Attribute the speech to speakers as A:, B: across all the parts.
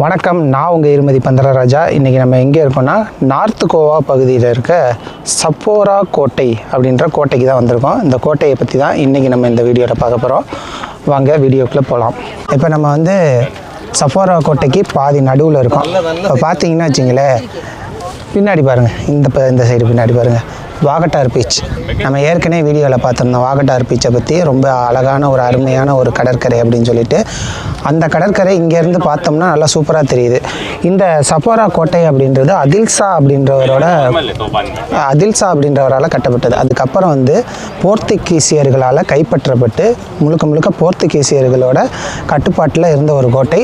A: வணக்கம் நான் உங்கள் இருமதி பந்தரராஜா. இன்றைக்கி நம்ம எங்கே இருக்கோம்னா நார்த் கோவா பகுதியில் இருக்க சப்போரா கோட்டை அப்படின்ற கோட்டைக்கு தான் வந்திருக்கோம். இந்த கோட்டையை பற்றி தான் இன்றைக்கி நம்ம இந்த வீடியோவில் பார்க்க போகிறோம் வாங்க வீடியோக்குள்ளே போகலாம் இப்போ நம்ம வந்து சஃபோரா கோட்டைக்கு பாதி நடுவில் இருக்கோம். இப்போ பார்த்தீங்கன்னா வச்சிங்களேன் பின்னாடி பாருங்கள் இந்த இந்த சைடு பின்னாடி பாருங்கள் வாகட்டார் பீச். நம்ம ஏற்கனவே வீடியோவில் பார்த்துருந்தோம் வாகட்டார் பீச்சை பற்றி ரொம்ப அழகான ஒரு அருமையான ஒரு கடற்கரை அப்படின்னு சொல்லிட்டு அந்த கடற்கரை இங்கேருந்து பார்த்தோம்னா நல்லா சூப்பராக தெரியுது. இந்த சஃபோரா கோட்டை அப்படின்றது அதில்சா அப்படின்றவரோட அதில்சா அப்படின்றவரால் கட்டப்பட்டது. அதுக்கப்புறம் வந்து போர்த்துகீசியர்களால் கைப்பற்றப்பட்டு முழுக்க முழுக்க போர்த்துகீசியர்களோட கட்டுப்பாட்டில் இருந்த ஒரு கோட்டை.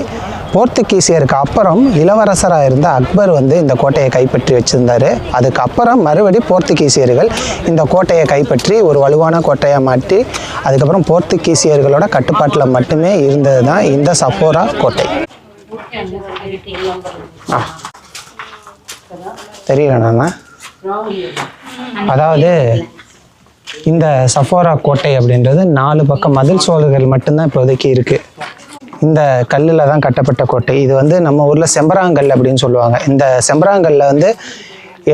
A: போர்த்துகீசியருக்கு அப்புறம் இளவரசராக இருந்த அக்பர் வந்து இந்த கோட்டையை கைப்பற்றி வச்சிருந்தார். அதுக்கப்புறம் மறுபடி போர்த்துகீசியர்கள் இந்த கோட்டையை கைப்பற்றி ஒரு வலுவான கோட்டையை மாற்றி அதுக்கப்புறம் போர்த்துகீசியர்களோட கட்டுப்பாட்டில் மட்டுமே இருந்தது தான் இந்த சஃபோரா கோட்டை. தெரியலண்ணா அதாவது இந்த சஃபோரா கோட்டை அப்படின்றது நாலு பக்கம் மதில் சோழர்கள் மட்டும்தான் இப்போதைக்கு இருக்குது இந்த கல்லில் தான் கட்டப்பட்ட கோட்டை. இது வந்து நம்ம ஊரில் செம்பராங்கல் அப்படின்னு சொல்லுவாங்க. இந்த செம்பராங்கல்ல வந்து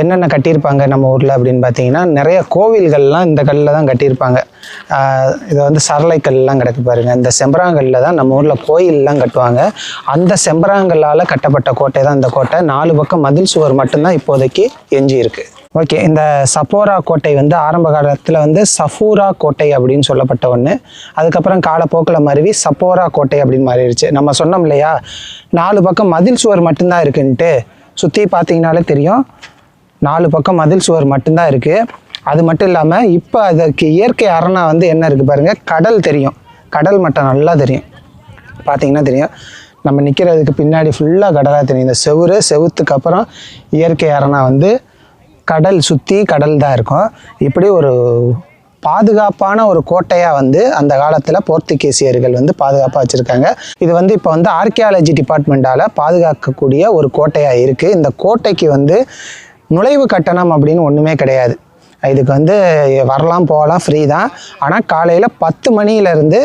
A: என்னென்ன கட்டியிருப்பாங்க நம்ம ஊரில் அப்படின்னு பார்த்தீங்கன்னா நிறைய கோவில்கள்லாம் இந்த கல்லில் தான் கட்டியிருப்பாங்க. இதை இது வந்து சரளை கல்லாம் கிடக்கு பாருங்கள் இந்த செம்பராங்கல்ல தான் நம்ம ஊரில் கோயிலெலாம் கட்டுவாங்க. அந்த செம்பராங்கல்லால் கட்டப்பட்ட கோட்டை தான் இந்த கோட்டை. நாலு பக்கம் மதில் சுவர் மட்டும்தான் இப்போதைக்கு எஞ்சி இருக்குது ஓகே இந்த சப்போரா கோட்டை வந்து ஆரம்ப காலத்தில் வந்து சஃபூரா கோட்டை அப்படின்னு சொல்லப்பட்ட ஒன்று அதுக்கப்புறம் காலப்போக்கில் மருவி சப்போரா கோட்டை அப்படின்னு மாறிடுச்சு. நம்ம சொன்னோம் இல்லையா? நாலு பக்கம் மதில் சுவர் மட்டும்தான் இருக்குன்ட்டு. சுற்றி பார்த்தீங்கனாலே தெரியும். நாலு பக்கம் மதில் சுவர் மட்டும்தான் இருக்குது அது மட்டும் இல்லாமல் இப்போ அதுக்கு இயற்கை அரணா வந்து என்ன இருக்குது பாருங்கள் கடல் தெரியும். கடல் மட்டம் நல்லா தெரியும். பார்த்தீங்கன்னா தெரியும். நம்ம நிற்கிறதுக்கு பின்னாடி ஃபுல்லாக கடலாக தெரியும். இந்த செவுறு செவுத்துக்கு அப்புறம் இயற்கை அரணா வந்து கடல் சுற்றி கடல் தான் இருக்கும். இப்படி ஒரு பாதுகாப்பான ஒரு கோட்டையாக வந்து அந்த காலத்தில் போர்த்துகீசியர்கள் வந்து பாதுகாப்பாக வச்சுருக்காங்க. இது வந்து இப்போ வந்து ஆர்கியாலஜி டிபார்ட்மெண்ட்டால் பாதுகாக்கக்கூடிய ஒரு கோட்டையாக இருக்குது இந்த கோட்டைக்கு வந்து நுழைவு கட்டணம் அப்படின்னு ஒன்றுமே கிடையாது. இதுக்கு வந்து வரலாம் போகலாம் ஃப்ரீ தான். ஆனால் காலையில் பத்து மணியிலேருந்து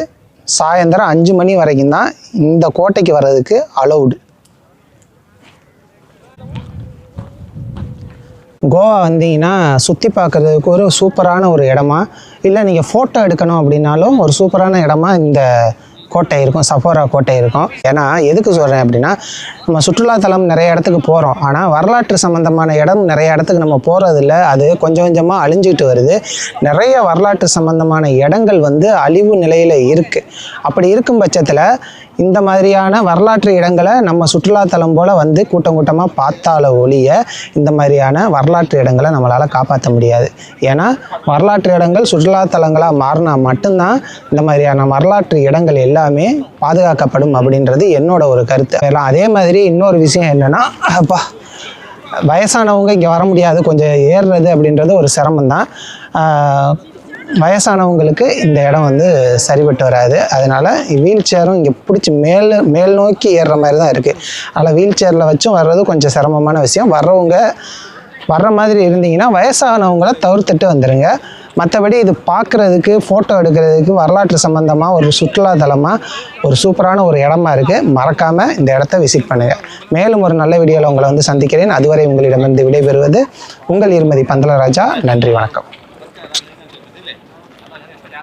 A: சாயந்தரம் அஞ்சு மணி வரைக்கும் தான் இந்த கோட்டைக்கு வர்றதுக்கு அலௌடு கோவா வந்தீங்கன்னா சுற்றி பார்க்குறதுக்கு ஒரு சூப்பரான ஒரு இடமா? இல்லை நீங்கள் ஃபோட்டோ எடுக்கணும் அப்படின்னாலும் ஒரு சூப்பரான இடமா இந்த கோட்டை இருக்கும் சஃபோரா கோட்டை இருக்கும். ஏன்னா எதுக்கு சொல்கிறேன் அப்படின்னா நம்ம சுற்றுலாத்தலம் நிறைய இடத்துக்கு போகிறோம் ஆனால் வரலாற்று சம்மந்தமான இடம் நிறைய இடத்துக்கு நம்ம போகிறதில்ல அது கொஞ்சம் கொஞ்சமாக அழிஞ்சிட்டு வருது. நிறைய வரலாற்று சம்மந்தமான இடங்கள் வந்து அழிவு நிலையில் இருக்குது அப்படி இருக்கும் பட்சத்தில் இந்த மாதிரியான வரலாற்று இடங்களை நம்ம சுற்றுலாத்தலம் போல் வந்து கூட்டம் கூட்டமாக பார்த்தால ஒழிய இந்த மாதிரியான வரலாற்று இடங்களை நம்மளால் காப்பாற்ற முடியாது. ஏன்னா வரலாற்று இடங்கள் சுற்றுலாத்தலங்களாக மாறினா மட்டும்தான் இந்த மாதிரியான வரலாற்று இடங்கள் எல்லாமே பாதுகாக்கப்படும் அப்படின்றது என்னோட ஒரு கருத்து. எல்லாம் அதே மாதிரி இன்னொரு விஷயம் என்னென்னா அப்பா வயசானவங்க இங்கே வர முடியாது கொஞ்சம் ஏறுறது அப்படின்றது ஒரு சிரமம் தான் வயசானவங்களுக்கு இந்த இடம் வந்து சரிபட்டு வராது. அதனால் வீல் சேரும் இங்கே பிடிச்சி மேல் மேல் நோக்கி ஏறுற மாதிரி தான் இருக்குது அதனால் வீல் சேரில் வச்சும் வர்றது கொஞ்சம் சிரமமான விஷயம். வர்றவங்க வர்ற மாதிரி இருந்தீங்கன்னா வயசானவங்கள தவிர்த்துட்டு வந்துடுங்க மற்றபடி இது பார்க்குறதுக்கு ஃபோட்டோ எடுக்கிறதுக்கு வரலாற்று சம்மந்தமாக ஒரு சுற்றுலாத்தலமாக ஒரு சூப்பரான ஒரு இடமா இருக்குது மறக்காமல் இந்த இடத்த விசிட் பண்ணுங்கள் மேலும் ஒரு நல்ல வீடியோவில் உங்களை வந்து சந்திக்கிறேன். அதுவரை உங்களிடமிருந்து விடைபெறுவது உங்கள் இருமதி பந்தலராஜா. நன்றி வணக்கம்.